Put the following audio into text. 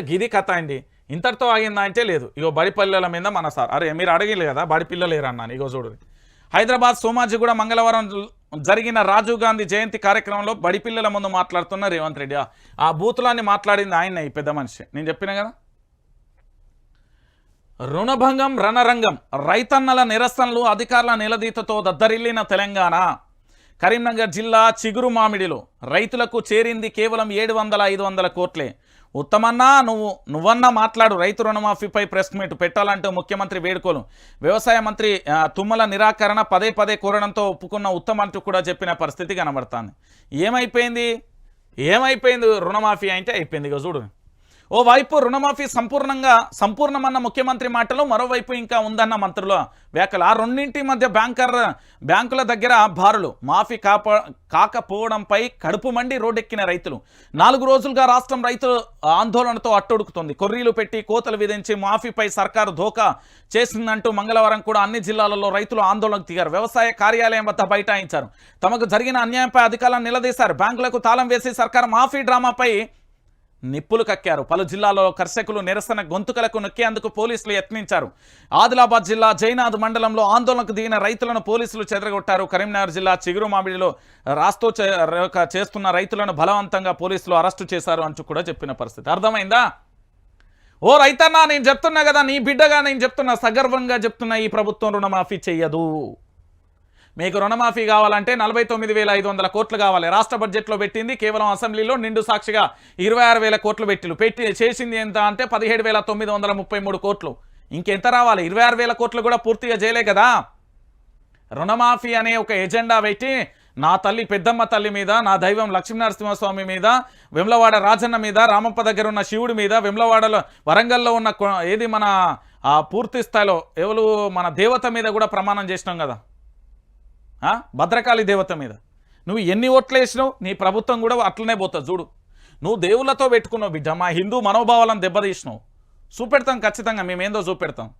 గిది కథ అండి ఇంతటితో ఆగిందా అంటే లేదు. ఇగో బడి పిల్లల మీద మన సార్. అరే మీరు అడగలేదు కదా బడి పిల్లలేరన్నాను ఇగో చూడు. హైదరాబాద్ సోమాజిగూడ మంగళవారం జరిగిన రాజీవ్ గాంధీ జయంతి కార్యక్రమంలో బడి పిల్లల ముందు మాట్లాడుతున్న రేవంత్ రెడ్డి. ఆ- ఆ బూతులాన్ని మాట్లాడింది ఆయన ఈ పెద్ద మనిషి. నేను చెప్పిన కదా? రుణభంగం రణరంగం. రైతన్నల నిరసనలు అధికారుల నిలదీతతో దద్దరిల్లిన తెలంగాణ. కరీంనగర్ జిల్లా చిగురు మామిడిలో రైతులకు చేరింది కేవలం ఏడు వందల ఐదు వందల కోట్లే. ఉత్తమన్నా నువ్వు నువ్వన్నా మాట్లాడు. రైతు రుణమాఫీపై ప్రెస్ మీట్ పెట్టాలంటూ ముఖ్యమంత్రి వేడుకోలు. వ్యవసాయ మంత్రి తుమ్మల నిరాకరణ పదే పదే కోరడంతో ఒప్పుకున్న ఉత్తమ్ అంటూ కూడా చెప్పిన పరిస్థితి కనబడుతుంది. ఏమైపోయింది? ఏమైపోయింది? రుణమాఫీ అంటే అయిపోయింది ఇక చూడు. ఓవైపు రుణమాఫీ సంపూర్ణంగా సంపూర్ణమన్న ముఖ్యమంత్రి మాటలు మరోవైపు ఇంకా ఉందన్న మంత్రుల వ్యాఖ్యలు. ఆ రెండింటి మధ్య బ్యాంకర్ బ్యాంకుల దగ్గర బారులు మాఫీ కాప కాకపోవడంపై కడుపు మండి రోడ్డెక్కిన రైతులు. నాలుగు రోజులుగా రాష్ట్రం రైతు ఆందోళనతో అట్టొడుకుతుంది. కొర్రీలు పెట్టి కోతలు విధించి మాఫీపై సర్కారు ధోకా చేసిందంటూ మంగళవారం కూడా అన్ని జిల్లాలలో రైతులు ఆందోళనకు దిగారు. వ్యవసాయ కార్యాలయం వద్ద బైఠాయించారు. తమకు జరిగిన అన్యాయంపై అధికారులను నిలదీశారు. బ్యాంకులకు తాళం వేసి సర్కారు మాఫీ డ్రామాపై నిప్పులు కక్కారు. పలు జిల్లాల్లో కర్షకులు నిరసన గొంతుకలకు నొక్కేందుకు పోలీసులు యత్నించారు. ఆదిలాబాద్ జిల్లా జైనాథ్ మండలంలో ఆందోళనకు దిగిన రైతులను పోలీసులు చెదరగొట్టారు. కరీంనగర్ జిల్లా చిగురుమామిడిలో రాస్తో రాస్తూ చేస్తున్న రైతులను బలవంతంగా పోలీసులు అరెస్టు చేశారు అంటూ కూడా చెప్పిన పరిస్థితి. అర్థమైందా? ఓ రైతన్నా నేను చెప్తున్నా కదా నీ బిడ్డగా నేను చెప్తున్నా సగర్వంగా చెప్తున్నా ఈ ప్రభుత్వం రుణమాఫీ చెయ్యదు. మీకు రుణమాఫీ కావాలంటే నలభై తొమ్మిది వేల ఐదు వందల కోట్లు కావాలి. రాష్ట్ర బడ్జెట్లో పెట్టింది కేవలం అసెంబ్లీలో నిండు సాక్షిగా ఇరవై ఆరు వేల కోట్లు పెట్టిలు పెట్టి చేసింది ఎంత అంటే పదిహేడు వేల తొమ్మిది వందల ముప్పై మూడు కోట్లు. ఇంకెంత రావాలి? ఇరవై ఆరు వేల కోట్లు కూడా పూర్తిగా చేయలే కదా. రుణమాఫీ అనే ఒక ఎజెండా పెట్టి నా తల్లి పెద్దమ్మ తల్లి మీద నా దైవం లక్ష్మీనరసింహస్వామి మీద వెమ్లవాడ రాజన్న మీద రామప్ప దగ్గర ఉన్న శివుడి మీద వెమ్లవాడలో వరంగల్లో ఉన్న ఏది మన పూర్తి స్థాయిలో ఎవరు మన దేవత మీద కూడా ప్రమాణం చేసినాం కదా. భద్రకాళి దేవత మీద. నువ్వు ఎన్ని ఓట్లు వేసినావు నీ ప్రభుత్వం కూడా అట్లనే పోతుంది చూడు. నువ్వు దేవుళ్ళతో పెట్టుకున్నావు బిడ్డ. మా హిందూ మనోభావాలను దెబ్బతీసినావు. చూపెడతాం ఖచ్చితంగా మేమేందో చూపెడతాం.